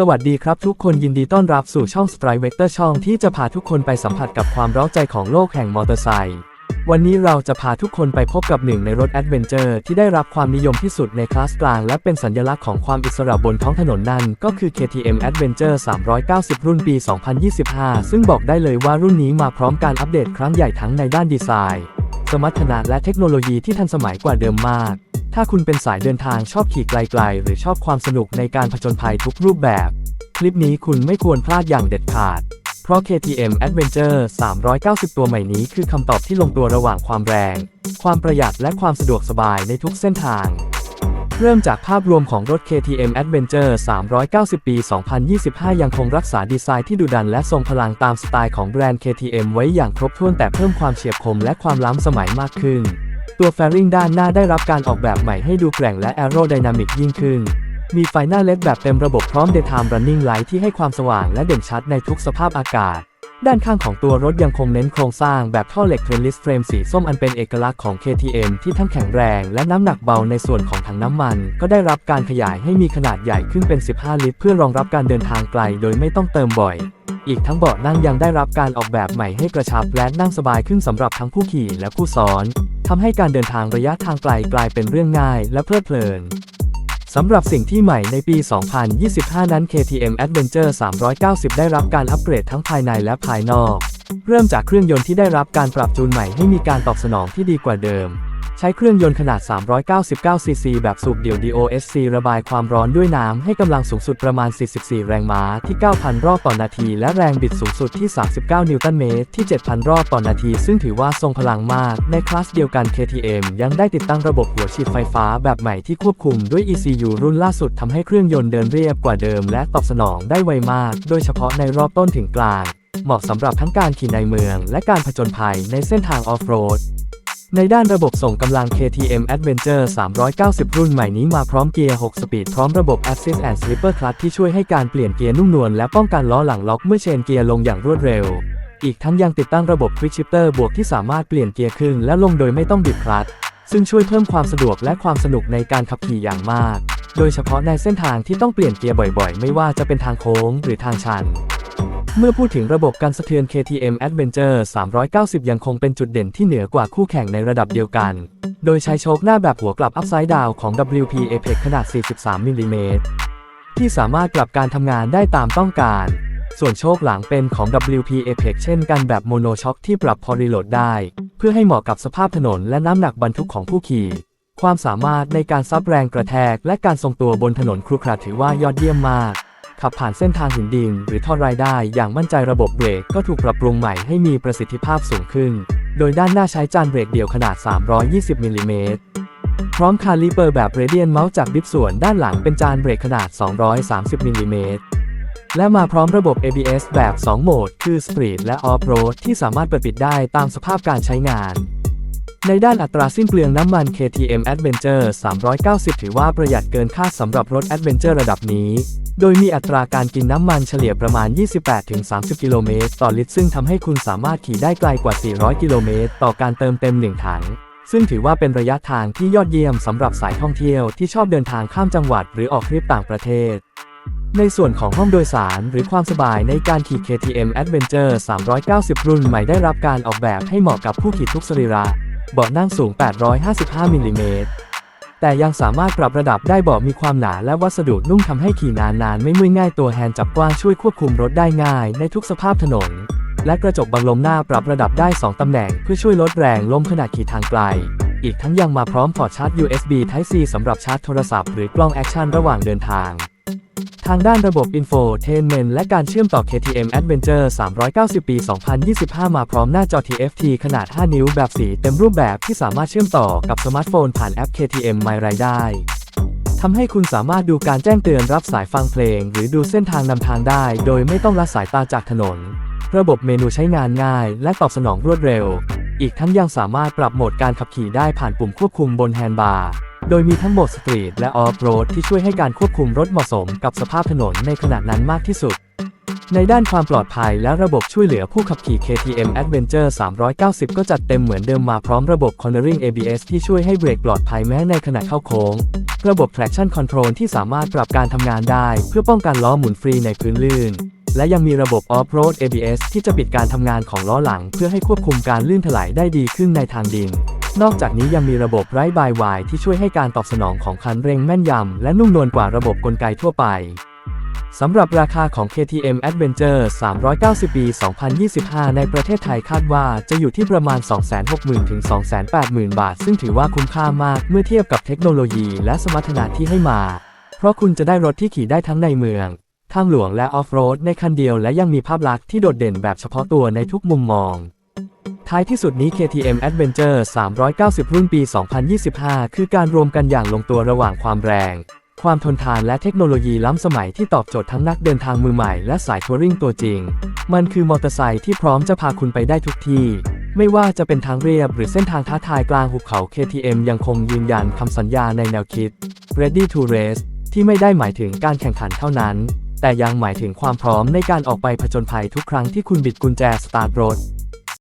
สวัสดีครับทุกคนยินดีต้อนรับสู่ช่อง Strike Vector ช่องที่จะพาทุกคนไปสัมผัสกับความร้าใจของโลกแห่งมอเตอร์ไซค์วันนี้เราจะพาทุกคนไปพบกับหนึ่งในรถแอดเวนเจอร์ที่ได้รับความนิยมที่สุดในคลาสกลางและเป็นสัญลักษณ์ของความอิสระบนท้องถนนนั่น ก็คือ KTM Adventure 390 รุ่นปี 2025 ซึ่งบอกได้เลยว่ารุ่นนี้มาพร้อมการอัปเดตครั้งใหญ่ทั้งในด้านดีไซน์ สมรรถนะและเทคโนโลยีที่ทันสมัยกว่าเดิมมาก ถ้าคุณเป็นสายเดินทางชอบขี่ไกลๆ หรือชอบความสนุกในการผจญภัยทุกรูปแบบ คลิปนี้คุณไม่ควรพลาดอย่างเด็ดขาด เพราะ KTM Adventure 390 ตัวใหม่นี้คือคำตอบที่ลงตัวระหว่างความแรง ความประหยัดและความสะดวกสบายในทุกเส้นทาง เริ่มจากภาพรวมของรถ KTM Adventure 390 ปี 2025 ยังคงรักษาดีไซน์ที่ดุดันและทรงพลังตามสไตล์ของแบรนด์ KTM ไว้อย่างครบถ้วนแต่เพิ่มความเฉียบคมและความล้ำสมัยมากขึ้น ตัวแฟริงด้านหน้าได้รับการออกแบบใหม่ให้ดูแกร่งและแอโรไดนามิกยิ่งขึ้น มีไฟหน้าเลดแบบเต็มระบบพร้อม Daytime Running Light ที่ให้ความสว่างและเด่นชัดในทุกสภาพอากาศ ด้านข้างของตัวรถยังคงเน้นโครงสร้างแบบท่อเหล็กเทรนลิสเฟรมสีส้มอันเป็นเอกลักษณ์ของ KTM ที่ทั้งแข็งแรงและน้ำหนักเบาในส่วนของถังน้ำมัน ก็ได้รับการขยายให้มีขนาดใหญ่ขึ้นเป็น 15 ลิตร เพื่อรองรับการเดินทางไกลโดยไม่ต้องเติมบ่อยอีกทั้งเบาะนั่งยังได้รับการออกแบบใหม่ให้กระชับและนั่งสบายขึ้นสำหรับทั้งผู้ขี่และผู้ซ้อน ทำให้การเดินทางระยะทางไกลกลายเป็นเรื่องง่ายและเพลิดเพลินสำหรับสิ่งที่ใหม่ในปี 2025 นั้น KTM Adventure 390 ได้รับการอัปเกรดทั้งภายในและภายนอก เริ่มจากเครื่องยนต์ที่ได้รับการปรับจูนใหม่ให้มีการตอบสนองที่ดีกว่าเดิม ใช้เครื่องยนต์ขนาด 399ซีซีแบบสูบเดี่ยว DOSC ระบายความร้อนด้วยน้ำให้กำลังสูงสุดประมาณ 44 แรงม้าที่ 9,000 รอบต่อนาที และแรงบิดสูงสุดที่ 39 นิวตันเมตรที่ 7,000 รอบต่อนาที ซึ่งถือว่าทรงพลังมาก ในคลาสเดียวกัน KTM ยังได้ติดตั้งระบบหัวฉีดไฟฟ้าแบบใหม่ที่ควบคุมด้วย ECU รุ่นล่าสุดทำให้เครื่องยนต์เดินเรียบกว่าเดิม และตอบสนองได้ไวมาก โดยเฉพาะในรอบต้นถึงกลาง เหมาะสำหรับทั้งการขี่ในเมือง และการผจญภัยในเส้นทางออฟโรด ในด้านระบบส่งกำลัง KTM Adventure 390 รุ่นใหม่นี้มาพร้อมเกียร์ 6 สปีด พร้อมระบบ Assist and Slipper Clutch ที่ช่วยให้การเปลี่ยนเกียร์นุ่มนวลและป้องกันล้อหลังล็อกเมื่อเชนเกียร์ลงอย่างรวดเร็ว อีกทั้งยังติดตั้งระบบ Quick Shifter บวกที่สามารถเปลี่ยนเกียร์ขึ้นและลงโดยไม่ต้องบิดคลัตช์ซึ่งช่วยเพิ่มความสะดวกและความสนุกในการขับขี่อย่างมาก โดยเฉพาะในเส้นทางที่ต้องเปลี่ยนเกียร์บ่อยๆ ไม่ว่าจะเป็นทางโค้งหรือทางชัน เมื่อพูดถึงระบบการสะเทือน KTM Adventure 390 ยังคงเป็นจุดเด่นที่เหนือกว่าคู่แข่งในระดับเดียวกัน โดยใช้โชคหน้าแบบหัวกลับ Upside Down ของ WP Apex ขนาด 43มิลลิเมตรที่สามารถกลับการทำงานได้ตามต้องการ ส่วนโชคหลังเป็นของ WP Apex เช่นกันแบบโมโนช็อคที่ปรับพอรีโหลดได้ เพื่อให้เหมาะกับสภาพถนนและน้ำหนักบรรทุกของผู้ขี่ความสามารถในการซับแรงกระแทกและการทรงตัวบนถนนครุขระถือว่ายอดเยี่ยมมาก ขับผ่านเส้นทางหินดินหรือท่อไรายได้ อย่างมั่นใจระบบเบรกก็ถูกปรับปรุงใหม่ให้มีประสิทธิภาพสูงขึ้น โดยด้านหน้าใช้จานเบรกเดี่ยวขนาด 320มิลลิเมตรพร้อมคาลิเปอร์แบบเรเดียนเมาส์จากดิฟส่วนด้านหลังเป็นจานเบรกขนาด 230มิลลิเมตรและมาพร้อมระบบ ABS แบบ 2 โหมด คือ Street และ Off-Road ที่สามารถเปิดปิดได้ตามสภาพการใช้งาน ในด้านอัตราสิ้นเปลืองน้ำมัน KTM Adventure 390 ถือว่าประหยัดเกินคาดสำหรับรถ Adventure ระดับนี้ โดยมีอัตราการกินน้ำมันเฉลี่ยประมาณ 28-30 กิโลเมตรต่อลิตร ซึ่งทำให้คุณสามารถขี่ได้ไกลกว่า 400 กิโลเมตรต่อการเติมเต็ม 1 ถัง ซึ่งถือว่าเป็นระยะทางที่ยอดเยี่ยมสำหรับสายท่องเที่ยวที่ชอบเดินทางข้ามจังหวัดหรือออกทริปต่างประเทศในส่วนของห้องโดยสารหรือความสบายในการขี่ KTM Adventure 390 รุ่นใหม่ได้รับการออกแบบให้เหมาะกับผู้ขี่ทุกสรีระ เบาะนั่งสูง 855 มิลลิเมตร แต่ยังสามารถปรับระดับได้เบาะมีความหนาและวัสดุนุ่มทำให้ขี่นานๆ ไม่เมื่อยง่ายตัวแฮนด์จับกว้างช่วยควบคุมรถได้ง่ายในทุกสภาพถนน และกระจกบังลมหน้าปรับระดับได้ 2 ตำแหน่ง เพื่อช่วยลดแรงล้มขณะขี่ทางไกล อีกทั้งยังมาพร้อมพอร์ตชาร์จ USB Type C สำหรับชาร์จโทรศัพท์หรือกล้องแอคชั่นระหว่างเดินทาง ทางด้านระบบ Infotainment และการเชื่อมต่อ KTM Adventure 390 ปี 2025 มาพร้อมหน้าจอ TFT ขนาด 5 นิ้วแบบสีเต็มรูปแบบที่สามารถเชื่อมต่อกับสมาร์ทโฟนผ่านแอป KTM My Ride ได้ทำให้คุณสามารถดูการแจ้งเตือนรับสายฟังเพลง หรือดูเส้นทางนำทางได้ โดยไม่ต้องละสายตาจากถนน ระบบเมนูใช้งานง่าย และตอบสนองรวดเร็ว อีกทั้งยังสามารถปรับโหมดการขับขี่ได้ผ่านปุ่มควบคุมบนแฮนด์บาร์ โดยมีทั้งโหมดสตรีทและออฟโรดที่ช่วยให้การควบคุมรถเหมาะสมกับสภาพถนนในขณะนั้นมากที่สุด ในด้านความปลอดภัยและระบบช่วยเหลือผู้ขับขี่ KTM Adventure 390 ก็จัดเต็มเหมือนเดิมมาพร้อมระบบ Cornering ABS ที่ช่วยให้เบรกปลอดภัยแม้ในขณะเข้าโค้ง ระบบ Traction Control ที่สามารถปรับการทำงานได้ เพื่อป้องกันล้อหมุนฟรีในพื้นลื่นและยังมีระบบ Off-Road ABS ที่จะปิดการทำงานของล้อหลัง เพื่อให้ควบคุมการลื่นถลายได้ดีขึ้นในทางดิน นอกจากนี้ยังมีระบบไร้บายวายที่ช่วยให้การตอบสนองของคันเร่งแม่นยำ และนุ่มนวลกว่าระบบกลไกทั่วไปสำหรับราคาของ KTM Adventure 390 ปี 2025 ในประเทศไทยคาดว่าจะอยู่ที่ประมาณ 260,000 ถึง 280,000 บาท ซึ่งถือว่าคุ้มค่ามากเมื่อเทียบกับเทคโนโลยีและสมรรถนะที่ให้มา เพราะคุณจะได้รถที่ขี่ได้ทั้งในเมือง ทางหลวงและออฟโรดในคันเดียวและยังมีภาพลักษณ์ที่โดดเด่นแบบเฉพาะตัวในทุกมุมมอง ท้ายที่สุดนี้ KTM Adventure 390 รุ่นปี 2025 คือการรวมกันอย่างลงตัวระหว่างความแรง ความทนทานและเทคโนโลยีล้ำสมัยที่ตอบโจทย์ทั้งนักเดินทางมือใหม่และสายทัวริงตัวจริง มันคือมอเตอร์ไซค์ที่พร้อมจะพาคุณไปได้ทุกที่ ไม่ว่าจะเป็นทางเรียบหรือเส้นทางท้าทายกลางหุบเขา KTM ยังคงยืนยันคำสัญญาในแนวคิด Ready to Race ที่ไม่ได้หมายถึงการแข่งขันเท่านั้น แต่ยังหมายถึงความพร้อมในการออกไปผจญภัยทุกครั้งที่คุณบิดกุญแจสตาร์ทรถ